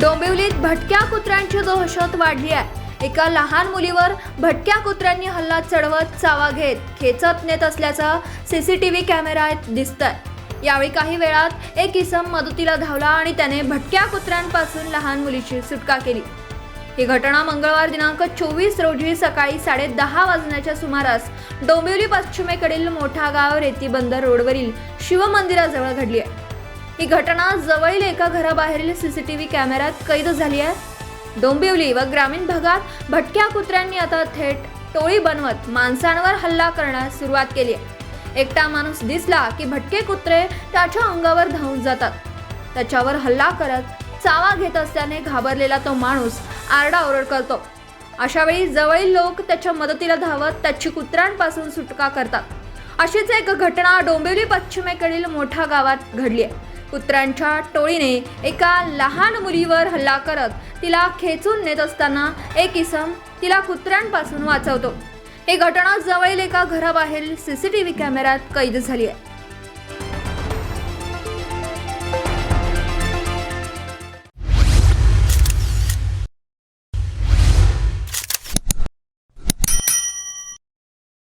डोंबिवलीत भटक्या कुत्र्यांची दहशत वाढली आहे. एका लहान मुलीवर भटक्या कुत्र्यांनी हल्ला चढवत चावा घेत खेचत नेत असल्याचं व्ही कॅमेऱ्यात दिसतंय. यावेळी काही वेळात एक इसम मदतीला धावला आणि त्याने भटक्या कुत्र्यांपासून लहान मुलीची सुटका केली. ही घटना मंगळवार दिनांक चोवीस रोजी सकाळी साडे दहा वाजण्याच्या सुमारास डोंबिवली पश्चिमेकडील मोठा गाव रेती बंदर रोडवरील शिवमंदिराजवळ घडली आहे. ही घटना जवळील एका घराबाहेरील सीसीटीव्ही कॅमेऱ्यात कैद झाली आहे. डोंबिवली व ग्रामीण भागात भटक्या कुत्र्यांनी आता थेट टोळी बनवत माणसांवर हल्ला करण्यास सुरुवात केली आहे. एकटा माणूस दिसला की भटके कुत्रे त्याच्या अंगावर धावून जातात. त्याच्यावर हल्ला करत चावा घेत असल्याने घाबरलेला तो माणूस आरडाओरड करतो. अशावेळी जवळील लोक त्याच्या मदतीला धावत त्याची कुत्र्यांपासून सुटका करतात. अशीच एक घटना डोंबिवली पश्चिमेकडील मोठ्या गावात घडली आहे. कुत्र्यांच्या टोळीने एका लहान मुलीवर हल्ला करत तिला खेचून नेत असताना एक इसम तिला कुत्र्यांपासून वाचवतो. ही घटना जवळील एका घराबाहेर सी सी टी व्ही कॅमेऱ्यात कैद झाली आहे.